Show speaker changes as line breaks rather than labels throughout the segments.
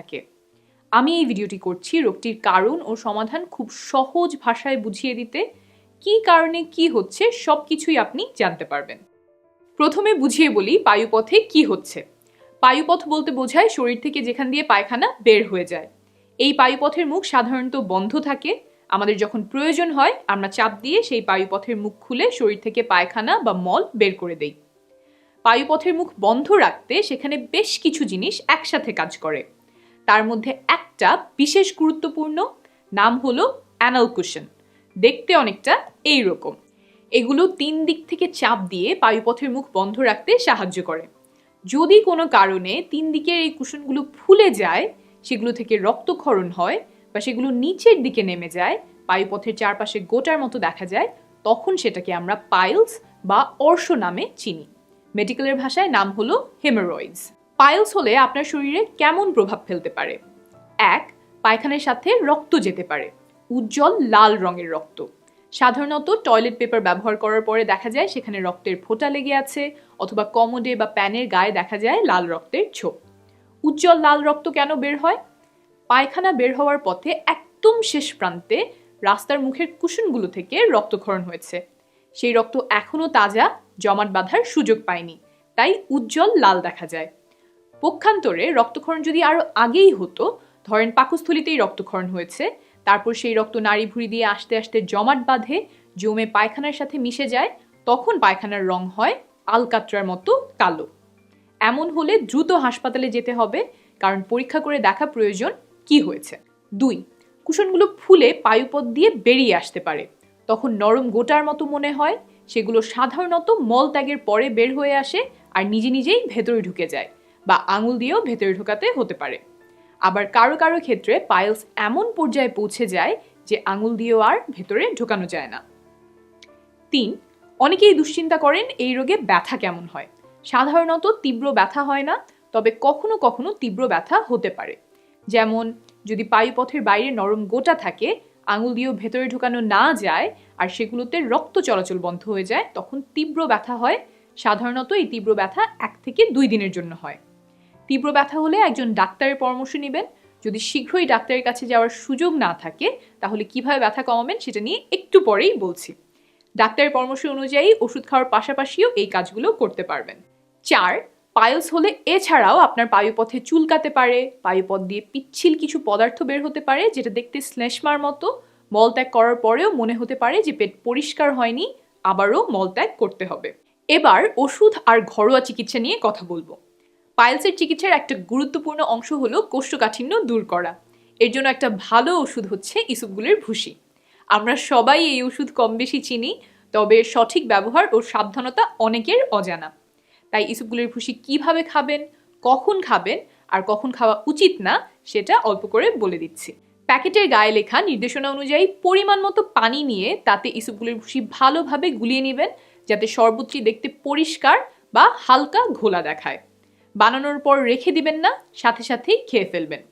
থাকে। আমি এই ভিডিওটি করছি রোগটির কারণ ও সমাধান খুব সহজ ভাষায় বুঝিয়ে দিতে, কী কারণে কি হচ্ছে সব কিছুই আপনি জানতে পারবেন। প্রথমে বুঝিয়ে বলি পায়ুপথে কি হচ্ছে। পায়ুপথ বলতে বোঝায় শরীর থেকে যেখান দিয়ে পায়খানা বের হয়ে যায়। এই পায়ুপথের মুখ সাধারণত বন্ধ থাকে। আমাদের যখন প্রয়োজন হয়, আমরা চাপ দিয়ে সেই পায়ুপথের মুখ খুলে শরীর থেকে পায়খানা বা মল বের করে দেই। পায়ুপথের মুখ বন্ধ রাখতে সেখানে বেশ কিছু জিনিস একসাথে কাজ করে। তার মধ্যে একটা বিশেষ গুরুত্বপূর্ণ নাম হলো অ্যানাল কুশন দেখতে অনেকটা এই রকম এগুলো তিন দিক থেকে চাপ দিয়ে বায়ুপথের মুখ বন্ধ রাখতে সাহায্য করে। যদি কোনো কারণে তিন দিকের এই কুশনগুলো ফুলে যায়, সেগুলো থেকে রক্তক্ষরণ হয় বা সেগুলো নিচের দিকে নেমে যায়, বায়ুপথের চারপাশে গোটার মতো দেখা যায়, তখন সেটাকে আমরা পাইলস বা অর্শ নামে চিনি। মেডিকেলের ভাষায় নাম হলো হেমারয়েডস পাইলস হলে আপনার শরীরে কেমন প্রভাব ফেলতে পারে? এক, পায়খানার সাথে রক্ত যেতে পারে। উজ্জ্বল লাল রঙের রক্ত। সাধারণত টয়লেট পেপার ব্যবহার করার পরে দেখা যায় সেখানে রক্তের ফোঁটা লেগে আছে অথবা কমোডে বা প্যানের গায়ে দেখা যায় লাল রক্তের ছোপ। উজ্জ্বল লাল রক্ত কেন বের হয়? পায়খানা বের হওয়ার পথে একদম শেষ প্রান্তে রাস্তার মুখের কুশনগুলো থেকে রক্তক্ষরণ হয়েছে। সেই রক্ত এখনও তাজা, জমাট বাঁধার সুযোগ পায়নি। তাই উজ্জ্বল লাল দেখা যায়। পক্ষান্তরে রক্তক্ষরণ যদি আরও আগেই হতো, ধরেন পাকস্থলিতেই রক্তক্ষরণ হয়েছে, তারপর সেই রক্ত নাড়ি ভুড়ি দিয়ে আস্তে আস্তে জমাট বাঁধে, জমে পায়খানার সাথে মিশে যায়, তখন পায়খানার রং হয় আলকাত্রার মতো কালো। এমন হলে দ্রুত হাসপাতালে যেতে হবে, কারণ পরীক্ষা করে দেখা প্রয়োজন কি হয়েছে। দুই, কুশনগুলো ফুলে পায়ুপথ দিয়ে বেরিয়ে আসতে পারে। তখন নরম গোটার মতো মনে হয়, সেগুলো সাধারণত মল ত্যাগের পরে বের হয়ে আসে আর নিজে নিজেই ভেতরে ঢুকে যায়। বা আঙুল দিয়েও ভেতরে ঢোকাতে হতে পারে। আবার কারও কারও ক্ষেত্রে পাইলস এমন পর্যায়ে পৌঁছে যায় যে আঙুল দিয়েও আর ভেতরে ঢোকানো যায় না। তিন, অনেকেই দুশ্চিন্তা করেন এই রোগে ব্যথা কেমন হয়। সাধারণত তীব্র ব্যথা হয় না, তবে কখনো কখনো তীব্র ব্যথা হতে পারে। যেমন, যদি পায়ুপথের বাইরে নরম গোটা থাকে, আঙুল দিয়েও ভেতরে ঢোকানো না যায় আর সেগুলোতে রক্ত চলাচল বন্ধ হয়ে যায়, তখন তীব্র ব্যথা হয়। সাধারণত এই তীব্র ব্যথা এক থেকে দুই দিনের জন্য হয়। তীব্র ব্যথা হলে একজন ডাক্তারের পরামর্শ নেবেন। যদি শীঘ্রই ডাক্তারের কাছে যাওয়ার সুযোগ না থাকে, তাহলে কীভাবে ব্যথা কমাবেন সেটা নিয়ে একটু পরেই বলছি। ডাক্তারের পরামর্শ অনুযায়ী ওষুধ খাওয়ার পাশাপাশিও এই কাজগুলো করতে পারবেন। চার, পাইলস হলে এছাড়াও আপনার পায়ুপথে চুলকাতে পারে পায়ুপথ দিয়ে পিচ্ছিল কিছু পদার্থ বের হতে পারে, যেটা দেখতে শ্লেষ্মার মতো। মলত্যাগ করার পরেও মনে হতে পারে যে পেট পরিষ্কার হয়নি, আবারও মলত্যাগ করতে হবে। এবার ওষুধ আর ঘরোয়া চিকিৎসা নিয়ে কথা বলব। পাইলসের চিকিৎসার একটা গুরুত্বপূর্ণ অংশ হলো কোষ্ঠকাঠিন্য দূর করা। এর জন্য একটা ভালো ওষুধ হচ্ছে ইসুপগুলির ভুসি। আমরা সবাই এই ওষুধ কম বেশি চিনি, তবে সঠিক ব্যবহার ও সাবধানতা অনেকের অজানা। তাই ইসুপগুলির ভুসি কীভাবে খাবেন, কখন খাবেন আর কখন খাওয়া উচিত না, সেটা অল্প করে বলে দিচ্ছি। প্যাকেটের গায়ে লেখা নির্দেশনা অনুযায়ী পরিমাণ মতো পানি নিয়ে তাতে ইসুপগুলির ভুসি ভালোভাবে গুলিয়ে নেবেন, যাতে শরবতটি দেখতে পরিষ্কার বা হালকা ঘোলা দেখায়। বানানোর পর রেখে দিবেন না, সাথে সাথেই খেয়ে ফেলবেন।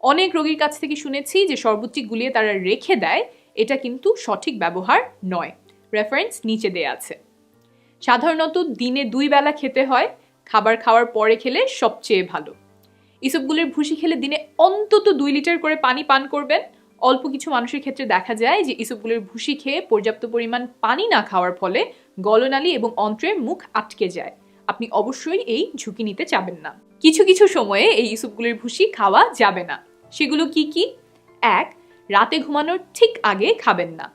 অনেক রোগীর কাছ থেকে শুনেছি যে শরবতটি গুলিয়ে তারা রেখে দেয়, এটা কিন্তু সঠিক ব্যবহার নয়। রেফারেন্স নিচে দেয়া আছে। সাধারণত দিনে দুই বেলা খেতে হয়, খাবার খাওয়ার পরে খেলে সবচেয়ে ভালো। ইসবগুলির ভুসি খেলে দিনে অন্তত দুই লিটার করে পানি পান করবেন। অল্প কিছু মানুষের ক্ষেত্রে দেখা যায় যে ইসবগুলির ভুসি খেয়ে পর্যাপ্ত পরিমাণ পানি না খাওয়ার ফলে গলনালী এবং অন্ত্রের মুখ আটকে যায়। আপনি অবশ্যই এই ঝুঁকি নিতে চাবেন না। কিছু কিছু সময়ে এই ইসুপগুলির ভুসি খাওয়া যাবে না। সেগুলো কি কি? এক, রাতে ঘুমানোর ঠিক আগে খাবেন না।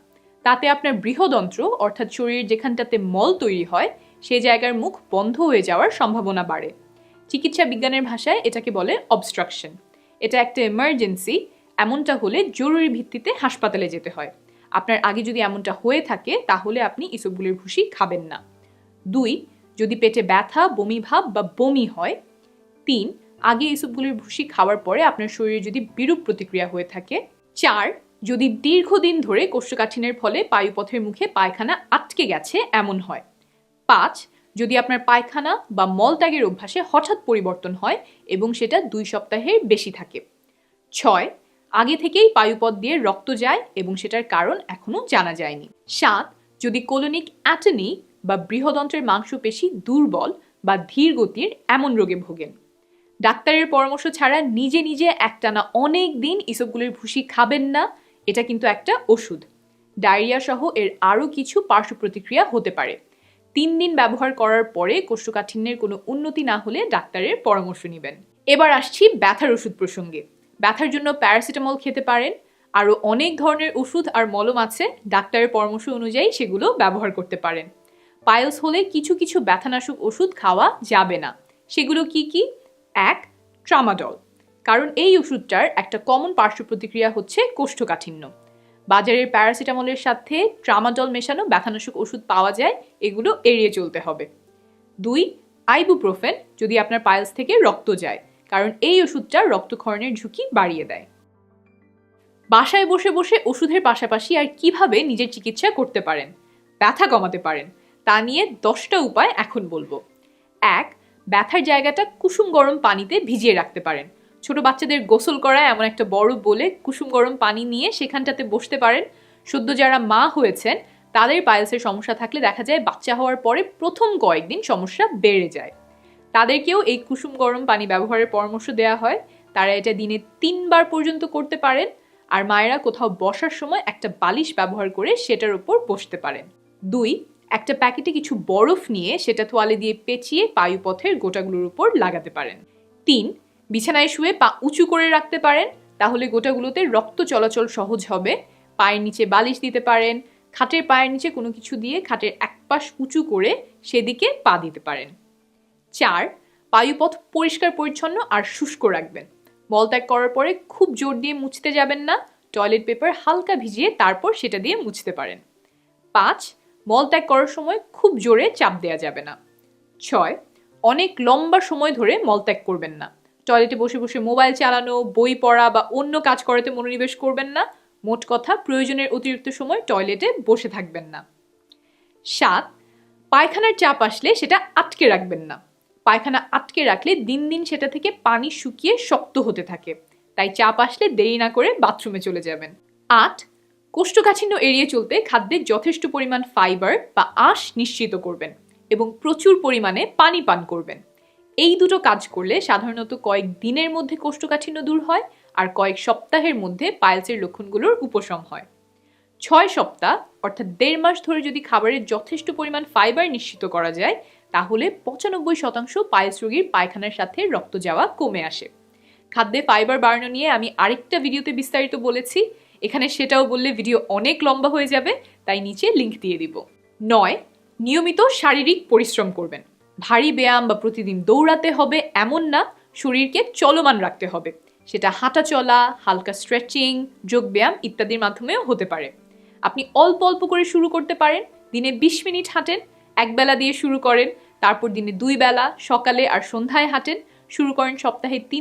তাতে আপনার বৃহদন্ত্র, অর্থাৎ শরীরের যেখানটাতে মল তৈরি হয়, সে জায়গার মুখ বন্ধ হয়ে যাওয়ার সম্ভাবনা বাড়ে। চিকিৎসা বিজ্ঞানের ভাষায় এটাকে বলে অবস্ট্রাকশন এটা একটা এমার্জেন্সি এমনটা হলে জরুরি ভিত্তিতে হাসপাতালে যেতে হয়। আপনার আগে যদি এমনটা হয়ে থাকে, তাহলে আপনি ইসবগুলির ভুসি খাবেন না। দুই যদি পেটে ব্যথা, বমি ভাব বা বমি হয়, তিন, আগে ইসবগুলির ভুসি খাওয়ার পরে আপনার শরীরে যদি বিরূপ প্রতিক্রিয়া হয়ে থাকে। চার, যদি দীর্ঘদিন ধরে কোষ্ঠকাঠিন্যের ফলে পায়ুপথের মুখে পায়খানা আটকে গেছে, এমন হয়। পাঁচ, যদি আপনার পায়খানা বা মলত্যাগের অভ্যাসে হঠাৎ পরিবর্তন হয় এবং সেটা দুই সপ্তাহের বেশি থাকে। ছয়, আগে থেকেই পায়ুপথ দিয়ে রক্ত যায় এবং সেটার কারণ এখনও জানা যায়নি। সাত, যদি কোলোনিক অ্যাটনি বা বৃহদন্ত্রের মাংসপেশি দুর্বল বা ধীর গতির এমন রোগে ভোগেন। ডাক্তারের পরামর্শ ছাড়া নিজে নিজে একটানা অনেক দিন ইসবগুলির ভুসি খাবেন না, এটা কিন্তু একটা ওষুধ। ডায়রিয়া সহ এর আরও কিছু পার্শ্ব প্রতিক্রিয়া হতে পারে। তিন দিন ব্যবহার করার পরে কোষ্ঠকাঠিন্যের কোনো উন্নতি না হলে ডাক্তারের পরামর্শ নেবেন। এবার আসছি ব্যথার ওষুধ প্রসঙ্গে। ব্যথার জন্য প্যারাসিটামল খেতে পারেন। আরও অনেক ধরনের ওষুধ আর মলম আছে, ডাক্তারের পরামর্শ অনুযায়ী সেগুলো ব্যবহার করতে পারেন। পাইলস হলে কিছু কিছু ব্যথানাশক ওষুধ খাওয়া যাবে না। সেগুলো কি কি? এক ট্রামাডল কারণ এই ওষুধটার একটা কমন পার্শ্ব প্রতিক্রিয়া হচ্ছে কোষ্ঠকাঠিন্য। বাজারের প্যারাসিটামলের সাথে ট্রামাডল মেশানো ব্যথানাশক ওষুধ পাওয়া যায়, এগুলো এড়িয়ে চলতে হবে। দুই আইবুপ্রোফেন যদি আপনার পাইলস থেকে রক্ত যায়, কারণ এই ওষুধটা রক্তক্ষরণের ঝুঁকি বাড়িয়ে দেয়। বাসায় বসে বসে ওষুধের পাশাপাশি আর কীভাবে নিজের চিকিৎসা করতে পারেন? ব্যথা কমাতে পারেন। তা নিয়ে দশটা উপায় এখন বলব। এক, ব্যথার জায়গাটা কুসুম গরম পানিতে ভিজিয়ে রাখতে পারেন। ছোট বাচ্চাদের গোসল করা এমন একটা বড় বলে কুসুম গরম পানি নিয়ে সেখানটাতে বসতে পারেন। সদ্য যারা মা হয়েছেন, তাদের পাইলসের সমস্যা থাকলে দেখা যায় বাচ্চা হওয়ার পরে প্রথম কয়েকদিন সমস্যা বেড়ে যায়। তাদেরকেও এই কুসুম গরম পানি ব্যবহারের পরামর্শ দেওয়া হয়। তারা এটা দিনে তিনবার পর্যন্ত করতে পারেন। আর মায়েরা কোথাও বসার সময় একটা বালিশ ব্যবহার করে সেটার উপর বসতে পারেন। দুই একটা প্যাকেটে কিছু বরফ নিয়ে সেটা তোয়ালে দিয়ে পেঁচিয়ে পায়ুপথের গোটাগুলোর উপর লাগাতে পারেন। তিন, বিছানায় শুয়ে পা উঁচু করে রাখতে পারেন, তাহলে গোটাগুলোতে রক্ত চলাচল সহজ হবে। পায়ের নিচে বালিশ দিতে পারেন, খাটের পায়ের নিচে কোনো কিছু দিয়ে খাটের এক পাশ উঁচু করে সেদিকে পা দিতে পারেন। চার পায়ুপথ পরিষ্কার পরিচ্ছন্ন আর শুষ্ক রাখবেন। মলত্যাগ করার পরে খুব জোর দিয়ে মুছতে যাবেন না, টয়লেট পেপার হালকা ভিজিয়ে তারপর সেটা দিয়ে মুছতে পারেন। পাঁচ মলত্যাগ করার সময় খুব জোরে চাপ দেওয়া যাবে না। ছয়, অনেক লম্বা সময় ধরে মল ত্যাগ করবেন না। টয়লেটে বসে বসে মোবাইল চালানো, বই পড়া বা অন্য কাজ করাতে মনোনিবেশ করবেন না। মোট কথা, প্রয়োজনের অতিরিক্ত সময় টয়লেটে বসে থাকবেন না। সাত, পায়খানার চাপ আসলে সেটা আটকে রাখবেন না। পায়খানা আটকে রাখলে দিন দিন সেটা থেকে পানি শুকিয়ে শক্ত হতে থাকে। তাই চাপ আসলে দেরি না করে বাথরুমে চলে যাবেন। আট কোষ্ঠকাঠিন্য এড়িয়ে চলতে খাদ্যে যথেষ্ট পরিমাণ ফাইবার বা আঁশ নিশ্চিত করবেন এবং প্রচুর পরিমাণে পানি পান করবেন। এই দুটো কাজ করলে সাধারণত কয়েক দিনের মধ্যে কোষ্ঠকাঠিন্য দূর হয় আর কয়েক সপ্তাহের মধ্যে পাইলসের লক্ষণগুলোর উপশম হয়। ছয় সপ্তাহ, অর্থাৎ দেড় মাস ধরে যদি খাবারের যথেষ্ট পরিমাণ ফাইবার নিশ্চিত করা যায়, তাহলে পঁচানব্বই শতাংশ পাইলস রোগীর পায়খানার সাথে রক্ত যাওয়া কমে আসে। খাদ্যে ফাইবার বাড়ানো নিয়ে আমি আরেকটা ভিডিওতে বিস্তারিত বলেছি। এখানে সেটাও বললে ভিডিও অনেক লম্বা হয়ে যাবে, তাই নিচে লিংক দিয়ে দিব। নয়, নিয়মিত শারীরিক পরিশ্রম করবেন। ভারী ব্যায়াম বা প্রতিদিন দৌড়াতে হবে এমন না, শরীরকে চলমান রাখতে হবে। সেটা হাঁটা চলা, হালকা স্ট্রেচিং যোগব্যায়াম ইত্যাদির মাধ্যমেও হতে পারে। আপনি অল্প অল্প করে শুরু করতে পারেন, দিনে বিশ মিনিট হাঁটেন একবেলা দিয়ে শুরু করেন, তারপর দিনে দুই বেলা, সকালে আর সন্ধ্যায় হাঁটেন, শুরু করেন সপ্তাহে তিন